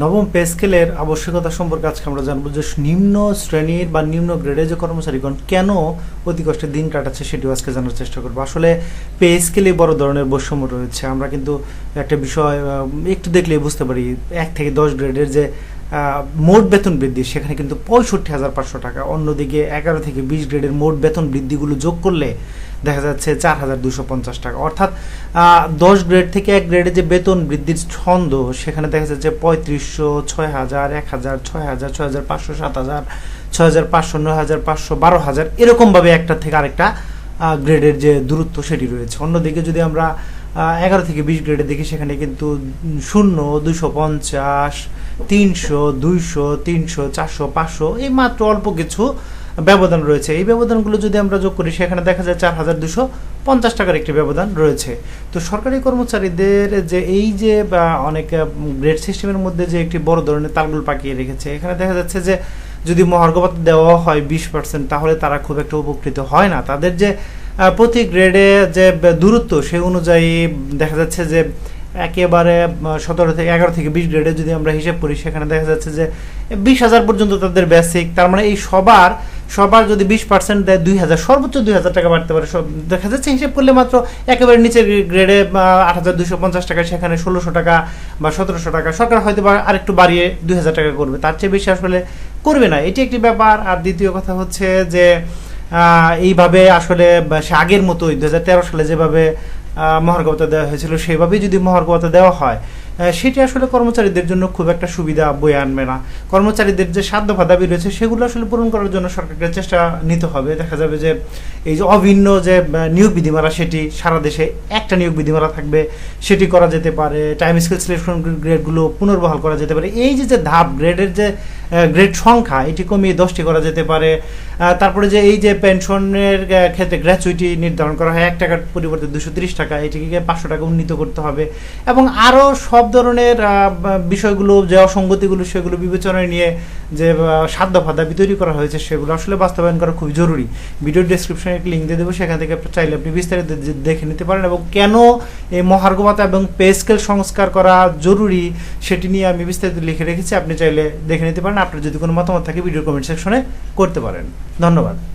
নবম পে স্কেলের আবশ্যকতা সম্পর্কে আজকে আমরা জানব যে নিম্ন শ্রেণির বা নিম্ন গ্রেডের যে কর্মচারীগণ কেন অতি কষ্টে দিন কাটাচ্ছে সেটিও আজকে জানার চেষ্টা করব। আসলে পে স্কেলে বড় ধরনের বৈষম্য রয়েছে। আমরা কিন্তু একটা বিষয় একটু দেখলেই বুঝতে পারি, এক থেকে দশ গ্রেডের যে মোট বেতন বৃদ্ধি, সেখানে কিন্তু পঁয়ষট্টি হাজার পাঁচশো টাকা। অন্যদিকে এগারো থেকে বিশ গ্রেডের মোট বেতন বৃদ্ধিগুলো যোগ করলে দেখা যাচ্ছে চার হাজার দুশো পঞ্চাশ টাকা। অর্থাৎ দশ গ্রেড থেকে এক গ্রেডে যে বেতন বৃদ্ধির ছন্দ, সেখানে দেখা যাচ্ছে পঁয়ত্রিশশো, ছয় হাজার, এক হাজার, ছয় হাজার ছয় হাজার পাঁচশো, সাত হাজার, ছয় হাজার পাঁচশো, নয় হাজার পাঁচশো, বারো হাজার, এরকমভাবে একটা থেকে আরেকটা গ্রেডের যে দূরত্ব সেটি রয়েছে। অন্যদিকে যদি আমরা এগারো থেকে বিশ গ্রেডে দেখি সেখানে কিন্তু শূন্য, দুশো পঞ্চাশ, তিনশো, দুইশো, তিনশো, চারশো, পাঁচশো এই মাত্র অল্প কিছু ব্যবধান রয়েছে। এই ব্যবধানগুলো যদি আমরা যোগ করি, সেখানে দেখা যায় চার হাজার দুশো পঞ্চাশ টাকার একটি ব্যবধান রয়েছে। তো সরকারি কর্মচারীদের যে এই যে অনেক গ্রেড সিস্টেমের মধ্যে যে একটি বড় ধরনের তালগুল পাকিয়ে রেখেছে, এখানে দেখা যাচ্ছে যে যদি মহার্ঘভাতা দেওয়া হয় বিশ পার্সেন্ট তাহলে তারা খুব একটা উপকৃত হয় না। তাদের যে প্রতি গ্রেডে যে দূরত্ব, সে অনুযায়ী দেখা যাচ্ছে যে একেবারে সতেরো থেকে এগারো থেকে বিশ গ্রেডে যদি আমরা হিসেব করি, সেখানে দেখা যাচ্ছে যে বিশ হাজার পর্যন্ত তাদের বেসিক তার মানে এই সবার সবার যদি বিশ পার্সেন্ট দেয় দুই হাজার, সর্বোচ্চ দুই হাজার টাকা বাড়তে পারে। সব, দেখা যাচ্ছে হিসেব করলে মাত্র একেবারে নিচের গ্রেডে আট হাজার দুশো পঞ্চাশ টাকা সেখানে ষোলোশো টাকা বা সতেরোশো টাকা, সরকার হয়তো বা আরেকটু বাড়িয়ে দুই হাজার টাকা করবে। তার চেয়ে বেশি আসলে করবে না। এটি একটি ব্যাপার। আর দ্বিতীয় কথা হচ্ছে যে এইভাবে আসলে সে আগের মতোই দু হাজার তেরো সালে যেভাবে আহ, দেওয়া হয়েছিল সেভাবেই যদি মহার্ঘভাতা দেওয়া হয় সেটি আসলে কর্মচারীদের জন্য খুব একটা সুবিধা বয়ে আনবে না। কর্মচারীদের যে সাধ্য দাবি রয়েছে সেগুলো আসলে পূরণ করার জন্য সরকারকে চেষ্টা নিতে হবে। দেখা যাবে যে এই যে অভিন্ন যে নিয়োগ বিধিমালা সেটি সারা দেশে একটা নিয়োগ বিধিমালা থাকবে সেটি করা যেতে পারে টাইম স্কেল সিলেকশন গ্রেডগুলো পুনর্বহাল করা যেতে পারে। এই যে যে ধাপ গ্রেডের যে গ্রেড সংখ্যা এটি কমিয়ে দশটি করা যেতে পারে। তারপরে যে এই যে পেনশনের ক্ষেত্রে গ্র্যাচুইটি নির্ধারণ করা হয়, এক টাকার পরিবর্তে দুশো তিরিশ টাকা, এটিকে পাঁচশো টাকা উন্নীত করতে হবে। এবং আরও সব ধরনের বিষয়গুলো, যে অসঙ্গতিগুলো, সেগুলো বিবেচনায় নিয়ে যে সাধ্য দাবি তৈরি করা হয়েছে, সেগুলো আসলে বাস্তবায়ন করা খুবই জরুরি। ভিডিও ডিসক্রিপশনে একটি লিঙ্ক দিয়ে দেবো, সেখান থেকে চাইলে আপনি বিস্তারিত দেখে নিতে পারেন। এবং কেন এই মহার্ঘভাতা এবং পে স্কেল সংস্কার করা জরুরি, সেটি নিয়ে আমি বিস্তারিত লিখে রেখেছি। আপনি চাইলে দেখে নিতে পারেন। আপনার যদি কোনো মতামত থাকে ভিডিও কমেন্ট সেকশনে করতে পারেন। ধন্যবাদ।